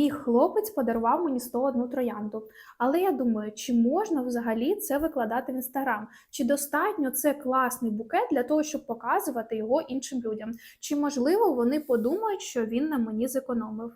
Мій хлопець подарував мені 101 троянду. Але я думаю, чи можна взагалі це викладати в інстаграм? Чи достатньо це класний букет для того, щоб показувати його іншим людям? Чи можливо вони подумають, що він на мені зекономив?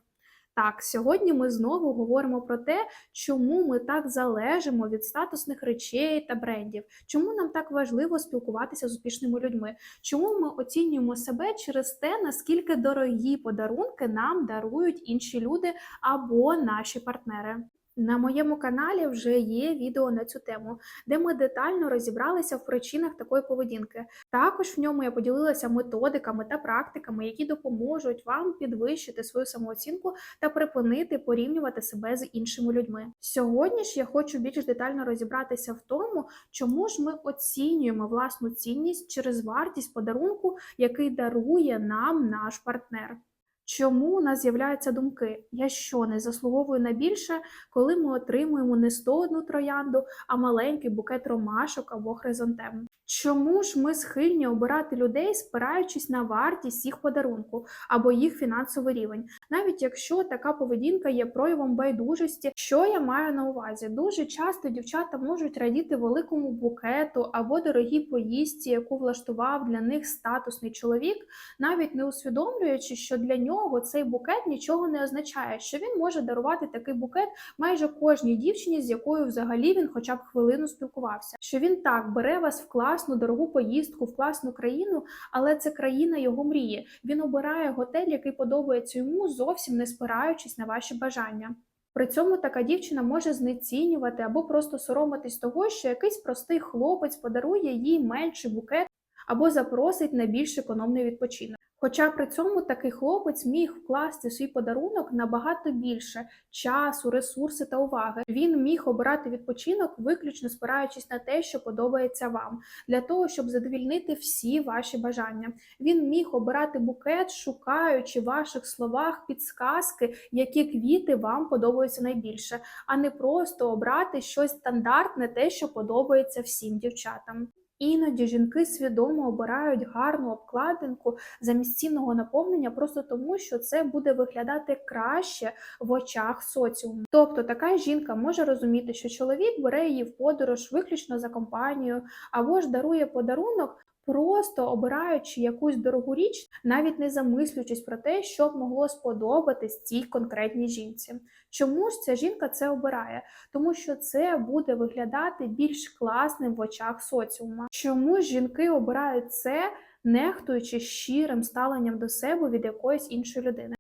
Так, сьогодні ми знову говоримо про те, чому ми так залежимо від статусних речей та брендів, чому нам так важливо спілкуватися з успішними людьми, чому ми оцінюємо себе через те, наскільки дорогі подарунки нам дарують інші люди або наші партнери. На моєму каналі вже є відео на цю тему, де ми детально розібралися в причинах такої поведінки. Також в ньому я поділилася методиками та практиками, які допоможуть вам підвищити свою самооцінку та припинити порівнювати себе з іншими людьми. Сьогодні ж я хочу більш детально розібратися в тому, чому ж ми оцінюємо власну цінність через вартість подарунку, який дарує нам наш партнер. Чому у нас з'являються думки? Я що не заслуговую на більше, коли ми отримуємо не 101 троянду, а маленький букет ромашок або хризантем? Чому ж ми схильні обирати людей, спираючись на вартість їх подарунку або їх фінансовий рівень, навіть якщо така поведінка є проявом байдужості, що я маю на увазі? Дуже часто дівчата можуть радіти великому букету або дорогій поїздці, яку влаштував для них статусний чоловік, навіть не усвідомлюючи, що для нього цей букет нічого не означає, що він може дарувати такий букет майже кожній дівчині, з якою взагалі він хоча б хвилину спілкувався. Що він так бере вас в класну дорогу поїздку, в класну країну, але це країна його мрії. Він обирає готель, який подобається йому, зовсім не спираючись на ваші бажання. При цьому така дівчина може знецінювати або просто соромитись того, що якийсь простий хлопець подарує їй менший букет або запросить на більш економний відпочинок. Хоча при цьому такий хлопець міг вкласти свій подарунок набагато більше часу, ресурси та уваги. Він міг обирати відпочинок, виключно спираючись на те, що подобається вам, для того, щоб задовільнити всі ваші бажання. Він міг обирати букет, шукаючи в ваших словах підсказки, які квіти вам подобаються найбільше, а не просто обрати щось стандартне, те, що подобається всім дівчатам. Іноді жінки свідомо обирають гарну обкладинку замість цінного наповнення просто тому, що це буде виглядати краще в очах соціуму. Тобто така жінка може розуміти, що чоловік бере її в подорож виключно за компанію, або ж дарує подарунок. Просто обираючи якусь дорогу річ, навіть не замислюючись про те, що б могло сподобатись цій конкретній жінці. Чому ж ця жінка це обирає? Тому що це буде виглядати більш класним в очах соціума. Чому жінки обирають це? Нехтуючи щирим ставленням до себе від якоїсь іншої людини,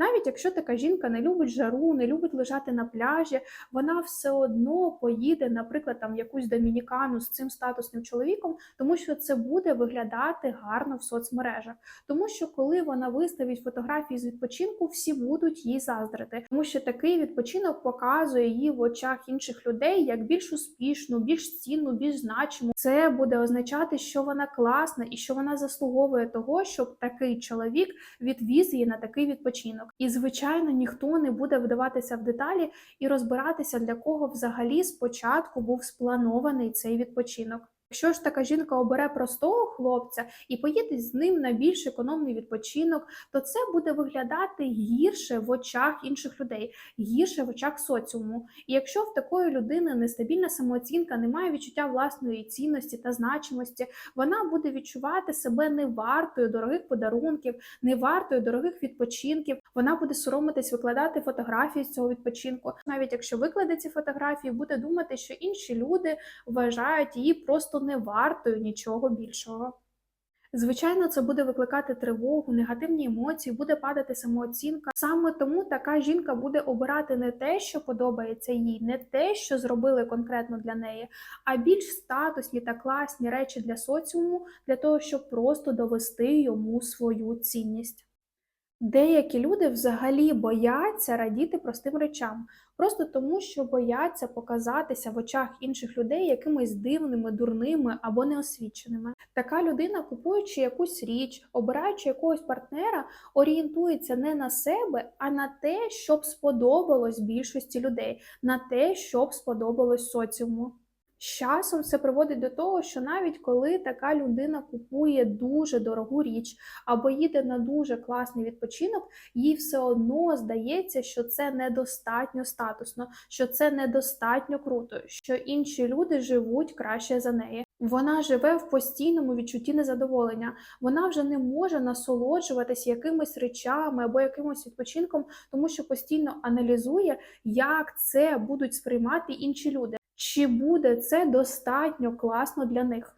навіть якщо така жінка не любить жару, не любить лежати на пляжі, вона все одно поїде, наприклад, там якусь домінікану з цим статусним чоловіком, тому що це буде виглядати гарно в соцмережах. Тому що коли вона виставить фотографії з відпочинку, всі будуть їй заздрити, тому що такий відпочинок показує її в очах інших людей як більш успішну, більш цінну, більш значиму. Це буде означати, що вона класна і що вона заслуговує того, щоб такий чоловік відвіз її на такий відпочинок. І, звичайно, ніхто не буде вдаватися в деталі і розбиратися, для кого взагалі спочатку був спланований цей відпочинок. Якщо ж така жінка обере простого хлопця і поїде з ним на більш економний відпочинок, то це буде виглядати гірше в очах інших людей, гірше в очах соціуму. І якщо в такої людини нестабільна самооцінка, немає відчуття власної цінності та значимості, вона буде відчувати себе невартою дорогих подарунків, невартою дорогих відпочинків. Вона буде соромитись викладати фотографії з цього відпочинку. Навіть якщо викладе ці фотографії, буде думати, що інші люди вважають її просто не вартою нічого більшого. Звичайно, це буде викликати тривогу, негативні емоції, буде падати самооцінка. Саме тому така жінка буде обирати не те, що подобається їй, не те, що зробили конкретно для неї, а більш статусні та класні речі для соціуму, для того, щоб просто довести йому свою цінність. Деякі люди взагалі бояться радіти простим речам, просто тому, що бояться показатися в очах інших людей якимись дивними, дурними або неосвіченими. Така людина, купуючи якусь річ, обираючи якогось партнера, орієнтується не на себе, а на те, щоб сподобалось більшості людей, на те, щоб сподобалось соціуму. З часом це приводить до того, що навіть коли така людина купує дуже дорогу річ або їде на дуже класний відпочинок, їй все одно здається, що це недостатньо статусно, що це недостатньо круто, що інші люди живуть краще за неї. Вона живе в постійному відчутті незадоволення. Вона вже не може насолоджуватись якимись речами або якимось відпочинком, тому що постійно аналізує, як це будуть сприймати інші люди. Чи буде це достатньо класно для них?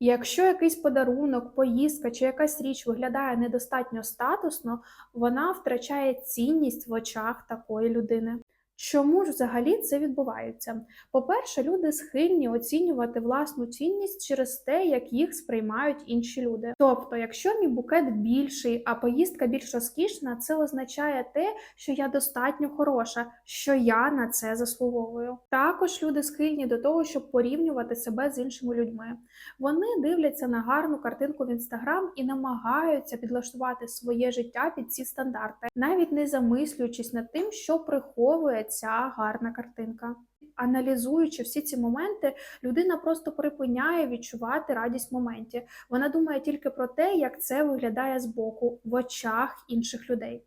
Якщо якийсь подарунок, поїздка чи якась річ виглядає недостатньо статусно, вона втрачає цінність в очах такої людини. Чому ж взагалі це відбувається? По-перше, люди схильні оцінювати власну цінність через те, як їх сприймають інші люди. Тобто, якщо мій букет більший, а поїздка більш розкішна, це означає те, що я достатньо хороша, що я на це заслуговую. Також люди схильні до того, щоб порівнювати себе з іншими людьми. Вони дивляться на гарну картинку в інстаграм і намагаються підлаштувати своє життя під ці стандарти, навіть не замислюючись над тим, що приховує ця гарна картинка. Аналізуючи всі ці моменти, людина просто припиняє відчувати радість в моменті. Вона думає тільки про те, як це виглядає збоку в очах інших людей.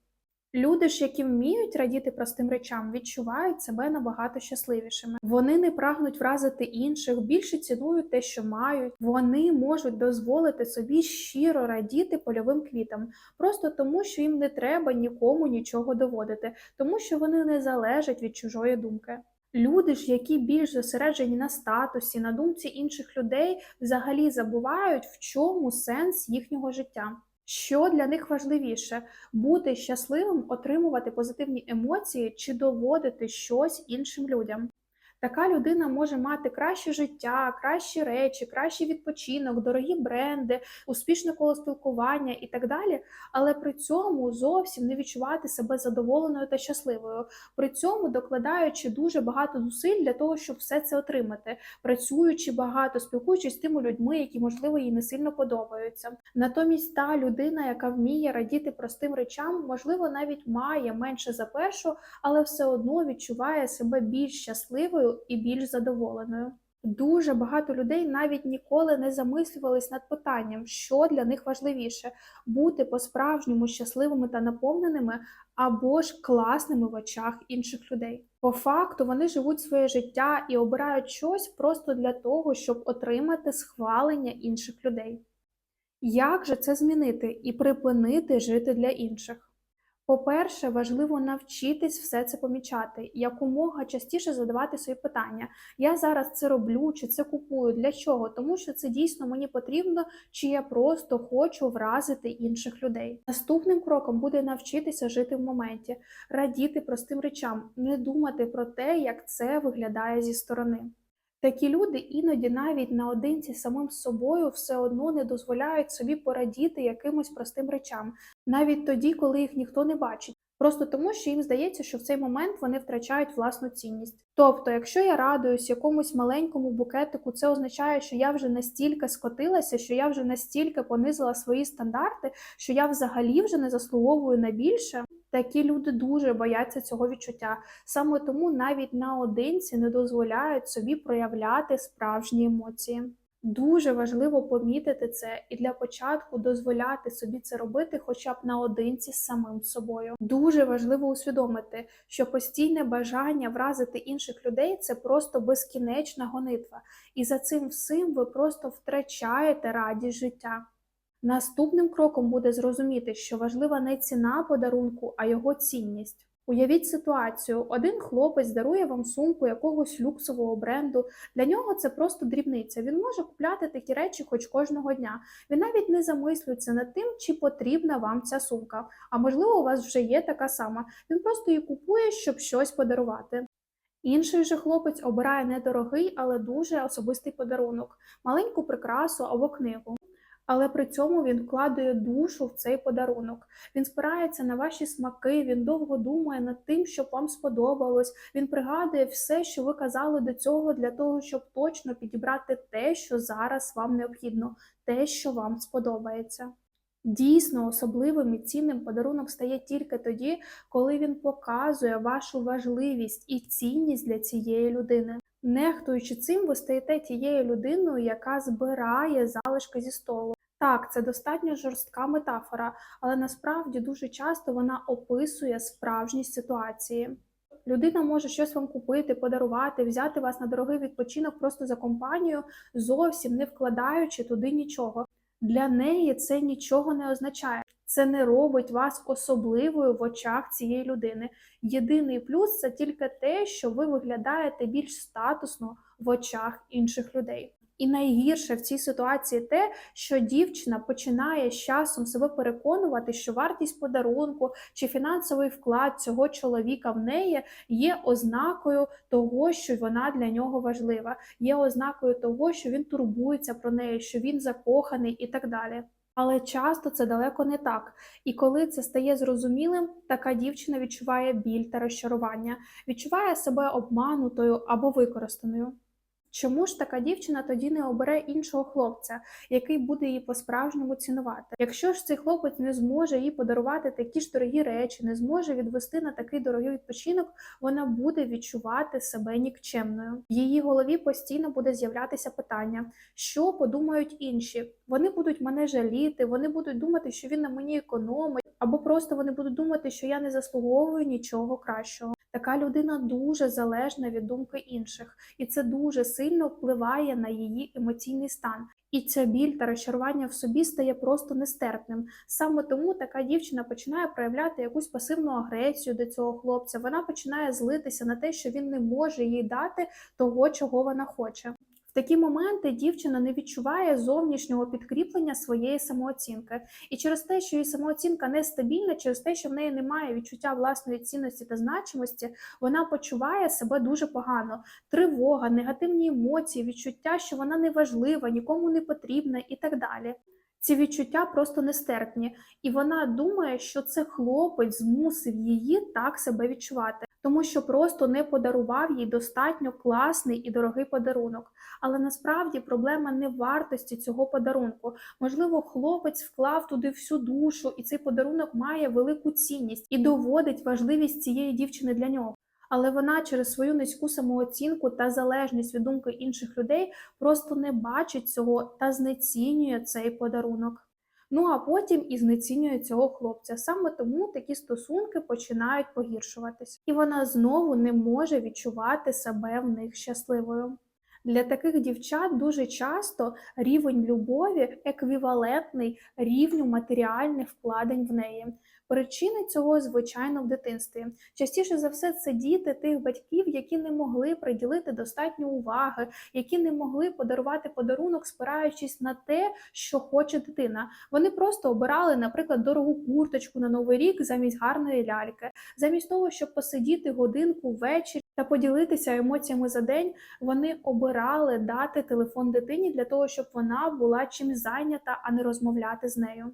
Люди ж, які вміють радіти простим речам, відчувають себе набагато щасливішими. Вони не прагнуть вразити інших, більше цінують те, що мають. Вони можуть дозволити собі щиро радіти польовим квітам, просто тому, що їм не треба нікому нічого доводити, тому що вони не залежать від чужої думки. Люди ж, які більш зосереджені на статусі, на думці інших людей, взагалі забувають, в чому сенс їхнього життя. Що для них важливіше бути щасливим, отримувати позитивні емоції чи доводити щось іншим людям? Така людина може мати краще життя, кращі речі, кращий відпочинок, дорогі бренди, успішне коло спілкування і так далі, але при цьому зовсім не відчувати себе задоволеною та щасливою, при цьому докладаючи дуже багато зусиль для того, щоб все це отримати, працюючи багато, спілкуючись з тими людьми, які можливо їй не сильно подобаються. Натомість та людина, яка вміє радіти простим речам, можливо, навіть має менше за першу, але все одно відчуває себе більш щасливою і більш задоволеною. Дуже багато людей навіть ніколи не замислювались над питанням, що для них важливіше бути по-справжньому щасливими та наповненими, або ж класними в очах інших людей. По факту вони живуть своє життя і обирають щось просто для того, щоб отримати схвалення інших людей. Як же це змінити і припинити жити для інших? По-перше, важливо навчитись все це помічати, якомога частіше задавати свої питання. Я зараз це роблю, чи це купую, для чого? Тому що це дійсно мені потрібно, чи я просто хочу вразити інших людей. Наступним кроком буде навчитися жити в моменті, радіти простим речам, не думати про те, як це виглядає зі сторони. Такі люди іноді навіть наодинці самим собою все одно не дозволяють собі порадіти якимось простим речам, навіть тоді, коли їх ніхто не бачить. Просто тому, що їм здається, що в цей момент вони втрачають власну цінність. Тобто, якщо я радуюсь якомусь маленькому букетику, це означає, що я вже настільки скотилася, що я вже настільки понизила свої стандарти, що я взагалі вже не заслуговую на більше. Такі люди дуже бояться цього відчуття. Саме тому навіть наодинці не дозволяють собі проявляти справжні емоції. Дуже важливо помітити це і для початку дозволяти собі це робити, хоча б наодинці з самим собою. Дуже важливо усвідомити, що постійне бажання вразити інших людей це просто безкінечна гонитва, і за цим всім ви просто втрачаєте радість життя. Наступним кроком буде зрозуміти, що важлива не ціна подарунку, а його цінність. Уявіть ситуацію: один хлопець дарує вам сумку якогось люксового бренду. Для нього це просто дрібниця. Він може купляти такі речі хоч кожного дня. Він навіть не замислюється над тим, чи потрібна вам ця сумка. А можливо, у вас вже є така сама. Він просто її купує, щоб щось подарувати. Інший же хлопець обирає недорогий, але дуже особистий подарунок, маленьку прикрасу або книгу але при цьому він вкладає душу в цей подарунок. Він спирається на ваші смаки, він довго думає над тим, що вам сподобалось. Він пригадує все, що ви казали до цього, для того, щоб точно підібрати те, що зараз вам необхідно, те, що вам сподобається. Дійсно, особливим і цінним подарунок стає тільки тоді, коли він показує вашу важливість і цінність для цієї людини. Нехтуючи цим, ви стаєте тією людиною, яка збирає залишки зі столу. Так, це достатньо жорстка метафора, але насправді дуже часто вона описує справжність ситуації. Людина може щось вам купити, подарувати, взяти вас на дорогий відпочинок просто за компанію, зовсім не вкладаючи туди нічого. Для неї це нічого не означає. Це не робить вас особливою в очах цієї людини. Єдиний плюс це тільки те, що ви виглядаєте більш статусно в очах інших людей. І найгірше в цій ситуації те, що дівчина починає з часом себе переконувати, що вартість подарунку чи фінансовий вклад цього чоловіка в неї є ознакою того, що вона для нього важлива, є ознакою того, що він турбується про неї, що він закоханий і так далі. Але часто це далеко не так. І коли це стає зрозумілим, така дівчина відчуває біль та розчарування, відчуває себе обманутою або використаною. Чому ж така дівчина тоді не обере іншого хлопця, який буде її по-справжньому цінувати? Якщо ж цей хлопець не зможе їй подарувати такі ж дорогі речі, не зможе відвести на такий дорогий відпочинок, вона буде відчувати себе нікчемною. В її голові постійно буде з'являтися питання, що подумають інші. Вони будуть мене жаліти, вони будуть думати, що він на мені економить, або просто вони будуть думати, що я не заслуговую нічого кращого. Така людина дуже залежна від думки інших, і це дуже сильно впливає на її емоційний стан. І ця біль та розчарування в собі стає просто нестерпним. Саме тому така дівчина починає проявляти якусь пасивну агресію до цього хлопця. Вона починає злитися на те, що він не може їй дати того, чого вона хоче. Такі моменти дівчина не відчуває зовнішнього підкріплення своєї самооцінки, і через те, що її самооцінка нестабільна, через те, що в неї немає відчуття власної цінності та значимості, вона почуває себе дуже погано. Тривога, негативні емоції, відчуття, що вона не важлива, нікому не потрібна і так далі. Ці відчуття просто нестерпні, і вона думає, що це хлопець змусив її так себе відчувати, тому що просто не подарував їй достатньо класний і дорогий подарунок. Але насправді проблема не вартості цього подарунку. Можливо, хлопець вклав туди всю душу, і цей подарунок має велику цінність і доводить важливість цієї дівчини для нього. Але вона через свою низьку самооцінку та залежність від думки інших людей просто не бачить цього та знецінює цей подарунок. Ну а потім і знецінює цього хлопця. Саме тому такі стосунки починають погіршуватись, і вона знову не може відчувати себе в них щасливою. Для таких дівчат дуже часто рівень любові еквівалентний рівню матеріальних вкладень в неї. Причини цього, звичайно, в дитинстві. Частіше за все, це діти тих батьків, які не могли приділити достатньо уваги, які не могли подарувати подарунок, спираючись на те, що хоче дитина. Вони просто обирали, наприклад, дорогу курточку на новий рік замість гарної ляльки, замість того, щоб посидіти годинку ввечері та поділитися емоціями за день. Вони обирали дати телефон дитині для того, щоб вона була чимось зайнята, а не розмовляти з нею.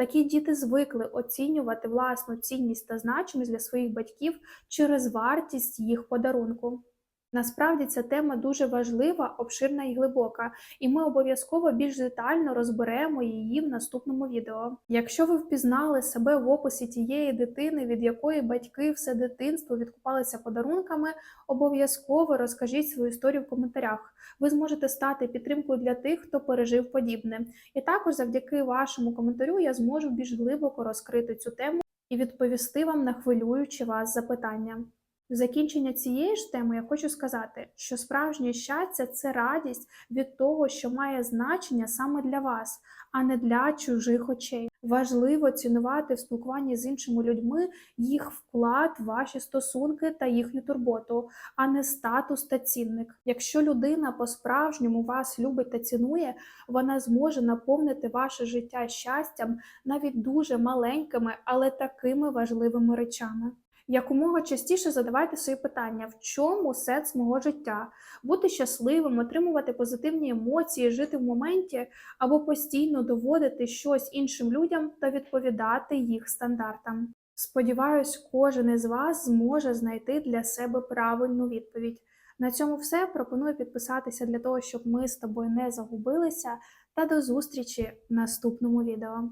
Такі діти звикли оцінювати власну цінність та значимість для своїх батьків через вартість їх подарунку. Насправді ця тема дуже важлива, обширна і глибока, і ми обов'язково більш детально розберемо її в наступному відео. Якщо ви впізнали себе в описі тієї дитини, від якої батьки все дитинство відкупалися подарунками, обов'язково розкажіть свою історію в коментарях. Ви зможете стати підтримкою для тих, хто пережив подібне. І також завдяки вашому коментарю я зможу більш глибоко розкрити цю тему і відповісти вам на хвилюючі вас запитання. В закінчення цієї ж теми я хочу сказати, що справжнє щастя це радість від того, що має значення саме для вас, а не для чужих очей. Важливо цінувати в спілкуванні з іншими людьми їх вклад, ваші стосунки та їхню турботу, а не статус та цінник. Якщо людина по-справжньому вас любить та цінує, вона зможе наповнити ваше життя щастям навіть дуже маленькими, але такими важливими речами. Якомога частіше задавайте свої питання, в чому сенс мого життя, бути щасливим, отримувати позитивні емоції, жити в моменті або постійно доводити щось іншим людям та відповідати їх стандартам. Сподіваюсь, кожен із вас зможе знайти для себе правильну відповідь. На цьому все. Пропоную підписатися для того, щоб ми з тобою не загубилися. Та до зустрічі в наступному відео.